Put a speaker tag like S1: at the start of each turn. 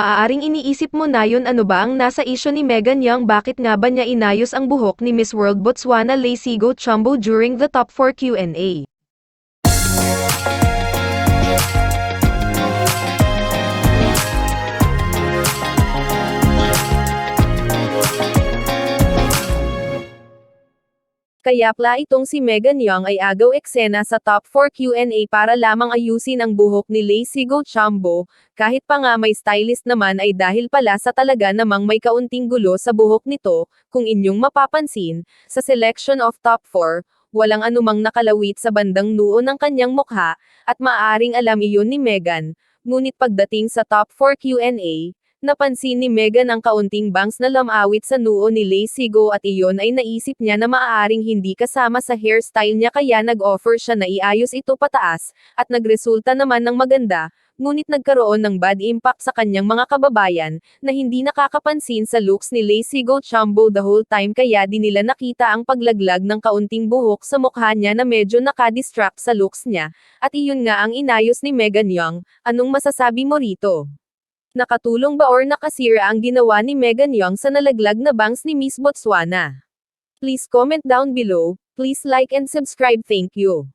S1: Aaring iniisip mo na yun ano ba ang nasa isyo ni Megan Young bakit nga ba niya inayos ang buhok ni Miss World Botswana Lesigo Chumbo during the Top 4 Q&A. Kaya pla itong si Megan Young ay agaw eksena sa top 4 Q&A para lamang ayusin ang buhok ni Lacey Go Chambo, kahit pa nga may stylist naman ay dahil pala sa talaga namang may kaunting gulo sa buhok nito, kung inyong mapapansin, sa selection of top 4, walang anumang nakalawit sa bandang noo ng kanyang mukha, at maaring alam iyon ni Megan, ngunit pagdating sa top 4 Q&A, Napansin ni Megan ang kaunting bangs na lamawit sa noo ni Lacey Go at iyon ay naisip niya na maaaring hindi kasama sa hairstyle niya kaya nag-offer siya na iayos ito pataas, at nagresulta naman ng maganda, ngunit nagkaroon ng bad impact sa kanyang mga kababayan, na hindi nakakapansin sa looks ni Lacey Go Chumbo the whole time kaya di nila nakita ang paglaglag ng kaunting buhok sa mukha niya na medyo nakadistract sa looks niya, at iyon nga ang inayos ni Megan Young, anong masasabi mo rito? Nakatulong ba or nakasira ang ginawa ni Megan Young sa nalaglag na bangs ni Miss Botswana? Please comment down below, please like and subscribe thank you.